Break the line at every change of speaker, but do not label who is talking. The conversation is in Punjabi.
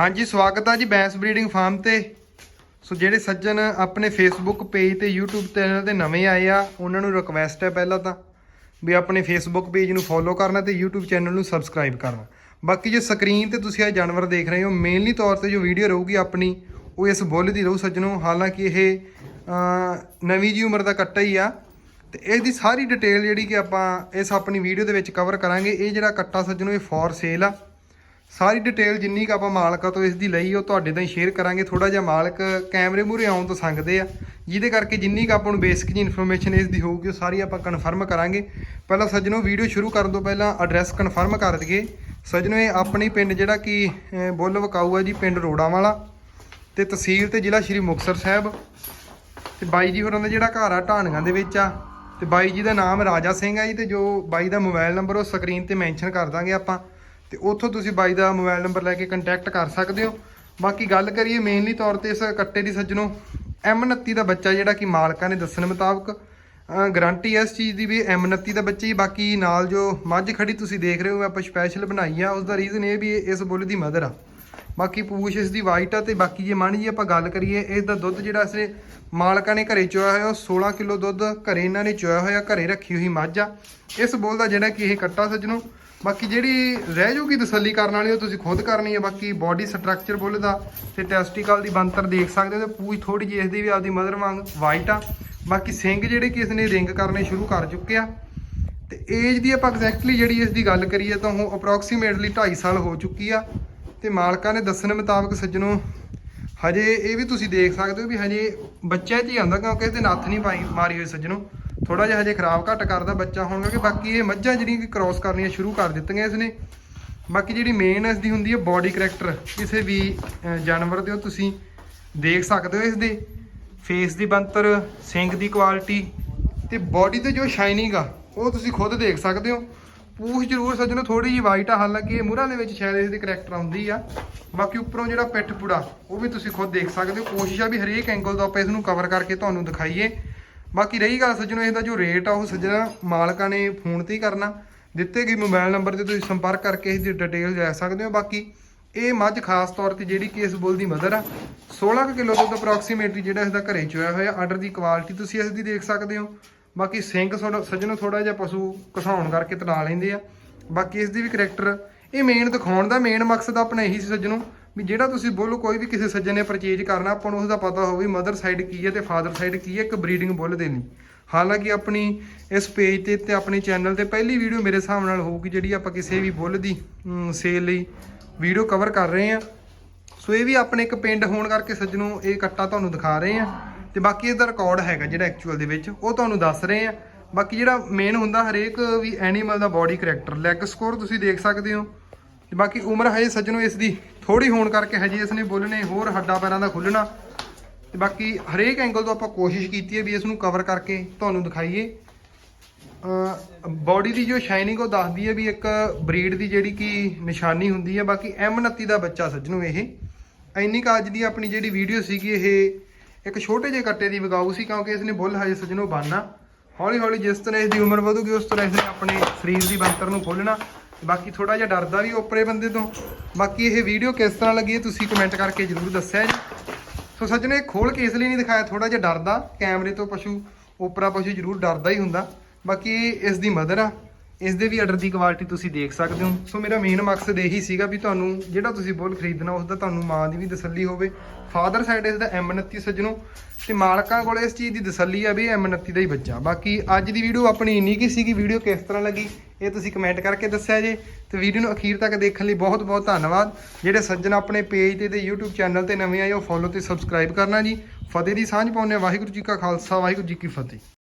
ਹਾਂਜੀ, ਸਵਾਗਤ ਆ ਜੀ ਬੈਂਸ ਬਰੀਡਿੰਗ ਫਾਰਮ ਤੇ। ਸੋ ਜਿਹੜੇ ਸੱਜਣ ਆਪਣੇ ਫੇਸਬੁੱਕ ਪੇਜ ਤੇ YouTube ਚੈਨਲ ਤੇ ਨਵੇਂ ਆਏ ਆ, ਉਹਨਾਂ ਨੂੰ ਰਿਕਵੈਸਟ ਹੈ ਪਹਿਲਾਂ ਤਾਂ ਵੀ ਆਪਣੇ ਫੇਸਬੁੱਕ ਪੇਜ ਨੂੰ ਫੋਲੋ ਕਰਨਾ ਤੇ YouTube ਚੈਨਲ ਨੂੰ ਸਬਸਕ੍ਰਾਈਬ ਕਰਨਾ। ਬਾਕੀ ਜੋ ਸਕਰੀਨ ਤੇ ਤੁਸੀਂ ਇਹ ਜਾਨਵਰ ਦੇਖ ਰਹੇ ਹੋ ਮੇਨਲੀ ਤੌਰ ਤੇ ਜੋ ਵੀਡੀਓ ਰਹੂਗੀ ਆਪਣੀ, ਉਹ ਇਸ ਬੁੱਲ ਦੀ ਰਹੂ ਸੱਜਣੋ। ਹਾਲਾਂਕਿ ਇਹ ਨਵੀਂ ਜੀ ਉਮਰ ਦਾ ਕੱਟਾ ਹੀ ਆ। ਤੇ ਇਹਦੀ ਸਾਰੀ ਡਿਟੇਲ ਜਿਹੜੀ ਕਿ ਆਪਾਂ ਇਸ ਆਪਣੀ ਵੀਡੀਓ ਦੇ ਵਿੱਚ ਕਵਰ ਕਰਾਂਗੇ, ਇਹ ਜਿਹੜਾ ਕੱਟਾ ਸੱਜਣੋ, ਇਹ ਫੋਰ ਸੇਲ ਆ। ਸਾਰੀ ਡਿਟੇਲ ਜਿੰਨੀ ਕੁ ਆਪਾਂ ਮਾਲਕਾਂ ਤੋਂ ਇਸ ਦੀ ਲਈ ਉਹ ਤੁਹਾਡੇ ਤਾਂ ਸ਼ੇਅਰ ਕਰਾਂਗੇ। ਥੋੜਾ ਜਿਹਾ ਮਾਲਕ ਕੈਮਰੇ ਮੂਹਰੇ ਆਉਣ ਤੋਂ ਸੰਗਦੇ ਆ। ਜਿਹਦੇ ਕਰਕੇ ਜਿੰਨੀ ਕੁ ਆਪਾਂ ਨੂੰ ਬੇਸਿਕ ਜੀ ਇਨਫੋਰਮੇਸ਼ਨ ਇਸ ਦੀ ਹੋਊਗੀ ਉਹ ਸਾਰੀ ਆਪਾਂ ਕਨਫਰਮ ਕਰਾਂਗੇ। ਪਹਿਲਾਂ ਸੱਜਣੋ ਵੀਡੀਓ ਸ਼ੁਰੂ ਕਰਨ ਤੋਂ ਪਹਿਲਾਂ ਐਡਰੈਸ ਕਨਫਰਮ ਕਰ ਦਈਏ। ਸੱਜਣੋ ਇਹ ਆਪਣੀ ਪਿੰਡ ਜਿਹੜਾ ਕਿ ਅਹ, ਬੁੱਲ ਵਕਾਊ ਆ ਜੀ ਪਿੰਡ ਰੋੜਾ ਵਾਲਾ। ਤੇ ਤਹਿਸੀਲ ਤੇ ਜ਼ਿਲ੍ਹਾ ਸ਼੍ਰੀ ਮੁਕਤਸਰ ਸਾਹਿਬ। ਤੇ ਬਾਈ ਜੀ ਹੋਰਾਂ ਦਾ ਜਿਹੜਾ ਘਰ ਆ ਢਾਣੀਆਂ ਦੇ ਵਿੱਚ ਆ। ਤੇ ਬਾਈ ਜੀ ਦਾ ਨਾਮ ਰਾਜਾ ਸਿੰਘ ਆ ਜੀ ਤੇ ਜੋ ਬਾਈ ਦਾ ਮੋਬਾਈਲ ਨੰਬਰ ਉਹ ਸਕਰੀਨ ਤੇ ਮੈਂਸ਼ਨ ਕਰ ਦਾਂਗੇ ਆਪਾਂ। ਤੇ ਉੱਥੋਂ ਤੁਸੀਂ ਬਾਈ ਦਾ ਮੋਬਾਈਲ ਨੰਬਰ ਲੈ ਕੇ ਕੰਟੈਕਟ ਕਰ ਸਕਦੇ ਹੋ। ਬਾਕੀ ਗੱਲ ਕਰੀਏ ਮੇਨਲੀ ਤੌਰ ਤੇ ਇਸ ਕੱਟੇ ਦੀ ਸੱਜਣੋ M29 ਦਾ ਬੱਚਾ ਜਿਹੜਾ ਕਿ ਮਾਲਕਾਂ ਨੇ ਦੱਸਣ ਮੁਤਾਬਕ ਗਾਰੰਟੀ ਇਸ ਚੀਜ਼ ਦੀ ਵੀ M29 ਦਾ ਬੱਚਾ ਹੀ। ਬਾਕੀ ਨਾਲ ਜੋ ਮੱਝ ਖੜੀ ਤੁਸੀਂ ਦੇਖ ਰਹੇ ਹੋ, ਆਪਾਂ ਸਪੈਸ਼ਲ ਬਣਾਈ ਆ ਉਸ ਦਾ ਰੀਜ਼ਨ ਇਹ ਵੀ ਇਸ ਬੁੱਲ ਦੀ ਮਦਰ ਆ। ਬਾਕੀ ਪੂਛ ਇਸ ਦੀ ਵਾਈਟ ਆ ਤੇ ਬਾਕੀ ਜੇ ਮਨ ਜੀ ਆਪਾਂ ਗੱਲ ਕਰੀਏ, ਇਸ ਦਾ ਦੁੱਧ ਜਿਹੜਾ ਇਸਨੇ ਮਾਲਕਾਂ ਨੇ ਘਰੇ ਚੋਇਆ ਹੋਇਆ, ਉਹ 16 ਕਿਲੋ ਦੁੱਧ ਘਰੇ ਇਹਨਾਂ ਨੇ ਚੋਇਆ ਹੋਇਆ, ਘਰੇ ਰੱਖੀ ਹੋਈ ਮੱਝ ਆ। ਇਸ ਬੋਲ ਦਾ ਜਿਹੜਾ ਕਿ ਇਹ ਕੱਟਾ ਸੱਜਣੋ ਬਾਕੀ ਜਿਹੜੀ ਰਹਿ ਜੂਗੀ ਤਸੱਲੀ ਕਰਨ ਵਾਲੀ, ਉਹ ਤੁਸੀਂ ਖੁਦ ਕਰਨੀ ਹੈ। ਬਾਕੀ ਬਾਡੀ ਸਟਰਕਚਰ ਬੁੱਲ ਦਾ ਤੇ ਟੈਸਟੀਕਲ ਦੀ ਬੰਤਰ ਦੇਖ ਸਕਦੇ ਹੋ ਤੇ ਪੂਛ ਥੋੜੀ ਜਿਹੀ ਇਸ ਦੀ ਵੀ ਆਪਦੀ ਮਦਰ ਵਾਂਗ ਵਾਈਟ ਆ। ਬਾਕੀ ਸਿੰਗ ਜਿਹੜੇ ਕਿ ਇਸਨੇ ਰਿੰਗ ਕਰਨੇ ਸ਼ੁਰੂ ਕਰ ਚੁੱਕੇ ਆ। ਤੇ ਏਜ ਦੀ ਆਪਾਂ ਐਗਜ਼ੈਕਟਲੀ ਜਿਹੜੀ ਇਸ ਦੀ ਗੱਲ ਕਰੀਏ ਤਾਂ ਉਹ ਅਪਰੋਕਸੀਮੇਟਲੀ 2.5 ਸਾਲ ਹੋ ਚੁੱਕੀ ਆ। ਤੇ ਮਾਲਕਾਂ ਨੇ ਦੱਸਣ ਮੁਤਾਬਕ ਸੱਜਣੋ, ਹਜੇ ਇਹ ਵੀ ਤੁਸੀਂ ਦੇਖ ਸਕਦੇ ਹੋ ਵੀ ਹਜੇ ਬੱਚਾ 'ਚ ਹੀ ਆਉਂਦਾ ਕਿਉਂਕਿ ਇਹਦੇ ਨੱਥ ਨਹੀਂ ਪਾਈ ਮਾਰੀ ਹੋਈ ਸੱਜਣੋ। ਥੋੜਾ ਜਿਹਾ ਹਜੇ ਖਰਾਬ ਘੱਟ ਕਰਦਾ ਬੱਚਾ ਹੋਣ ਕਰਕੇ ਬਾਕੀ ਇਹ ਮੱਝਾਂ ਜਿਹੜੀਆਂ ਕਿ ਕ੍ਰਾਸ ਕਰਨੀਆਂ ਸ਼ੁਰੂ ਕਰ ਦਿੱਤੀਆਂ ਇਸਨੇ। ਬਾਕੀ ਜਿਹੜੀ ਮੇਨ ਇਸ ਦੀ ਹੁੰਦੀ ਹੈ ਬਾਡੀ ਕਰੈਕਟਰ ਕਿਸੇ ਵੀ ਜਾਨਵਰ ਦੇ ਉਹ ਤੁਸੀਂ ਦੇਖ ਸਕਦੇ ਹੋ ਇਸ ਦੇ ਫੇਸ ਦੀ ਬੰਤਰ ਸਿੰਗ ਦੀ ਕੁਆਲਿਟੀ ਤੇ ਬਾਡੀ ਤੇ ਜੋ ਸ਼ਾਈਨਿੰਗ ਆ, ਉਹ ਤੁਸੀਂ ਖੁਦ ਦੇਖ ਸਕਦੇ ਹੋ। ਪੂਛ ਜ਼ਰੂਰ ਸੱਜਣੋ ਥੋੜੀ ਜਿਹੀ ਵਾਈਟ ਆ, ਹਾਲਾਂਕਿ ਇਹ ਮੂਹਰਾਂ ਦੇ ਵਿੱਚ ਸ਼ਾਇਦ ਇਸ ਦੀ ਕਰੈਕਟਰ ਆਉਂਦੀ ਆ। ਬਾਕੀ ਉੱਪਰੋਂ ਜਿਹੜਾ ਪਿੱਠ ਪੁੜਾ, ਉਹ ਵੀ ਤੁਸੀਂ ਖੁਦ ਦੇਖ ਸਕਦੇ ਹੋ। ਕੋਸ਼ਿਸ਼ ਆ ਵੀ ਹਰੇਕ ਐਂਗਲ ਤੋਂ ਆਪਾਂ ਇਸ ਨੂੰ ਕਵਰ ਕਰਕੇ ਤੁਹਾਨੂੰ ਦਿਖਾਈਏ। ਬਾਕੀ ਰਹੀ ਗੱਲ ਸੱਜਣੋ ਇਹਦਾ ਜੋ ਰੇਟ ਆ ਉਹ ਸੱਜਣਾ ਮਾਲਕਾਂ ਨੇ ਫੋਨ ਤੇ ਹੀ ਕਰਨਾ। ਦਿੱਤੇ ਗਏ ਮੋਬਾਈਲ ਨੰਬਰ ਤੇ ਤੁਸੀਂ ਸੰਪਰਕ ਕਰਕੇ ਇਸ ਦੀ ਡਿਟੇਲ ਲੈ ਸਕਦੇ ਹੋ। ਬਾਕੀ ਇਹ ਮੱਝ ਖਾਸ ਤੌਰ ਤੇ ਜਿਹੜੀ ਕਿ ਇਸ ਬੁੱਲ ਦੀ ਮਦਰ ਆ 16 ਕਿਲੋ ਦੁੱਧ ਅਪਰੋਕਸੀਮੇਟਲੀ ਜਿਹੜਾ ਇਸ ਦਾ ਘਰੇ ਚੋਇਆ ਹੋਇਆ ਆਰਡਰ ਦੀ ਕੁਆਲਿਟੀ ਤੁਸੀਂ ਇਸ ਦੀ ਦੇਖ ਸਕਦੇ ਹੋ। ਬਾਕੀ ਸਿੰਘ ਥੋੜਾ ਸੱਜਣੋ ਥੋੜਾ ਜਿਹਾ ਪਸ਼ੂ ਘਸਾਉਣ ਕਰਕੇ ਤੜਾ ਲੈਂਦੇ ਆ। ਬਾਕੀ ਇਸ ਦੀ ਵੀ ਕਰੈਕਟਰ ਇਹ ਮੇਨ ਦਿਖਾਉਣ ਦਾ ਮੇਨ ਮਕਸਦ ਆਪਣਾ ਇਹੀ ਸੀ ਸੱਜਣੋ ਵੀ ਜਿਹੜਾ ਤੁਸੀਂ ਬੁੱਲ, ਕੋਈ ਵੀ ਕਿਸੇ ਸੱਜਣ ਨੇ ਪਰਚੇਜ ਕਰਨਾ, ਆਪਾਂ ਨੂੰ ਉਸ ਦਾ ਪਤਾ ਹੋਵੇ ਮਦਰ ਸਾਈਡ ਕੀ ਹੈ ਤੇ ਫਾਦਰ ਸਾਈਡ ਕੀ ਹੈ, ਇੱਕ ਬਰੀਡਿੰਗ ਬੁੱਲ ਦੇ ਲਈ। ਹਾਲਾਂਕਿ ਆਪਣੀ ਇਸ ਪੇਜ ਤੇ ਤੇ ਆਪਣੇ ਚੈਨਲ ਤੇ ਪਹਿਲੀ ਵੀਡੀਓ ਮੇਰੇ ਹਿਸਾਬ ਨਾਲ ਹੋਊਗੀ, ਜਿਹੜੀ ਆਪਾਂ ਕਿਸੇ ਵੀ ਬੁੱਲ ਦੀ ਸੇਲ ਲਈ ਵੀਡੀਓ ਕਵਰ ਕਰ ਰਹੇ ਆ ਸੋ ਇਹ ਵੀ ਆਪਣੇ ਇੱਕ ਪਿੰਡ ਹੋਣ ਕਰਕੇ ਸੱਜਣੋ ਇਹ ਕੱਟਾ ਤੁਹਾਨੂੰ ਦਿਖਾ ਰਹੇ ਆ ਤੇ ਬਾਕੀ ਇਹਦਾ ਰਿਕਾਰਡ ਹੈਗਾ ਜਿਹੜਾ ਐਕਚੁਅਲ ਦੇ ਵਿੱਚ, ਉਹ ਤੁਹਾਨੂੰ ਦੱਸ ਰਹੇ ਆ ਬਾਕੀ ਜਿਹੜਾ ਮੇਨ ਹੁੰਦਾ ਹਰੇਕ ਵੀ ਐਨੀਮਲ ਦਾ ਬਾਡੀ ਕਰੈਕਟਰ ਲੈਗ ਸਕੋਰ ਤੁਸੀਂ ਦੇਖ ਸਕਦੇ ਹੋ। ਤੇ ਬਾਕੀ ਉਮਰ ਹਜੇ ਸੱਜਣੋ ਇਸ ਦੀ ਥੋੜੀ ਹੋਣ ਕਰਕੇ ਹਜੇ ਇਸ ਨੇ ਬੋਲਣੇ ਹੋਰ ਹੱਡਾਂ ਪੈਰਾਂ ਦਾ ਖੁੱਲਣਾ। ਤੇ ਬਾਕੀ ਹਰੇਕ ਐਂਗਲ ਤੋਂ ਆਪਾਂ ਕੋਸ਼ਿਸ਼ ਕੀਤੀ ਹੈ ਵੀ ਇਸ ਨੂੰ ਕਵਰ ਕਰਕੇ ਤੁਹਾਨੂੰ ਦਿਖਾਈਏ। ਬਾਡੀ ਦੀ ਜੋ ਸ਼ਾਈਨਿੰਗ ਉਹ ਦੱਸਦੀ ਹੈ ਵੀ ਇੱਕ ਬਰੀਡ ਦੀ ਜਿਹੜੀ ਕਿ ਨਿਸ਼ਾਨੀ ਹੁੰਦੀ ਹੈ, ਬਾਕੀ M29 ਦਾ ਬੱਚਾ ਸੱਜਣੋ ਇਹ। ਇੰਨੀ ਕੁ ਅੱਜ ਦੀ ਆਪਣੀ ਜਿਹੜੀ ਵੀਡੀਓ ਸੀਗੀ ਇਹ ਇੱਕ ਛੋਟੇ ਜਿਹੇ ਕੱਟੇ ਦੀ ਵਿਗਾਊ ਸੀ, ਕਿਉਂਕਿ ਇਸ ਨੇ ਬੁੱਲ ਹਜੇ ਸੱਜਣੋ ਬਣਨਾ ਹੌਲੀ ਹੌਲੀ ਜਿਸ ਤਰ੍ਹਾਂ ਇਸ ਦੀ ਉਮਰ ਵਧੂਗੀ, ਉਸ ਤਰ੍ਹਾਂ ਇਸ ਨੇ ਆਪਣੇ ਸਰੀਰ ਦੀ ਬੰਤਰ ਨੂੰ ਖੋਲਣਾ ਬਾਕੀ ਥੋੜਾ ਜਿਹਾ ਡਰਦਾ ਵੀ ਓਪਰੇ ਬੰਦੇ ਤੋਂ। ਬਾਕੀ ਇਹ ਵੀਡੀਓ ਕਿਸ ਤਰ੍ਹਾਂ ਲੱਗੀ ਹੈ ਤੁਸੀਂ ਕਮੈਂਟ ਕਰਕੇ ਜਰੂਰ ਦੱਸਿਆ ਜੀ। ਸੋ ਸੱਜਣੇ ਖੋਲ ਕੇ ਇਸ ਲਈ ਨਹੀਂ ਦਿਖਾਇਆ ਥੋੜਾ ਜਿਹਾ ਡਰਦਾ। ਕੈਮਰੇ ਤੋਂ ਪਸ਼ੂ, ਉਪਰਾ ਪਸ਼ੂ ਜ਼ਰੂਰ ਡਰਦਾ ਹੀ ਹੁੰਦਾ। ਬਾਕੀ ਇਹ ਇਸ ਦੀ ਮਦਰ ਆ। ਇਸ ਦੇ ਵੀ ਆਰਡਰ ਦੀ ਕੁਆਲਿਟੀ ਤੁਸੀਂ ਦੇਖ ਸਕਦੇ ਹੋ। ਸੋ ਮੇਰਾ ਮੇਨ ਮਕਸਦ ਇਹੀ ਸੀਗਾ ਵੀ ਤੁਹਾਨੂੰ ਜਿਹੜਾ ਤੁਸੀਂ ਬੁੱਲ ਖਰੀਦਣਾ ਉਸ ਦਾ ਤੁਹਾਨੂੰ ਮਾਂ ਦੀ ਵੀ ਤਸੱਲੀ ਹੋਵੇ। ਫਾਦਰ ਸਾਈਡ ਇਸ ਦਾ M29 ਸੱਜਣੋ ਤੇ ਮਾਲਕਾਂ ਕੋਲ ਇਸ ਚੀਜ਼ ਦੀ ਤਸੱਲੀ ਆ ਵੀ ਇਹ M29 ਦਾ ਹੀ ਬੱਚਾ ਬਾਕੀ ਅੱਜ ਦੀ ਵੀਡੀਓ ਆਪਣੀ ਇੰਨੀ ਕੀ ਸੀਗੀ ਵੀਡੀਓ ਕਿਸ ਤਰ੍ਹਾਂ ਲੱਗੀ, ਇਹ ਤੁਸੀਂ ਕਮੈਂਟ ਕਰਕੇ ਦੱਸਿਆ ਜੇ। ਤੇ ਵੀਡੀਓ ਨੂੰ ਅਖੀਰ ਤੱਕ ਦੇਖਣ ਲਈ ਬਹੁਤ ਬਹੁਤ ਧੰਨਵਾਦ। ਜਿਹੜੇ ਸੱਜਣ ਆਪਣੇ ਪੇਜ ਤੇ ਤੇ YouTube ਚੈਨਲ ਤੇ ਨਵੇਂ ਆਏ, ਉਹ ਫੋਲੋ ਤੇ ਸਬਸਕ੍ਰਾਈਬ ਕਰਨਾ ਜੀ। ਫਤਿਹ ਦੀ ਸਾਂਝ ਪਾਉਂਦੇ ਹਾਂ। ਵਾਹਿਗੁਰੂ ਜੀ ਕਾ ਖਾਲਸਾ, ਵਾਹਿਗੁਰੂ ਜੀ ਕੀ ਫਤਿਹ।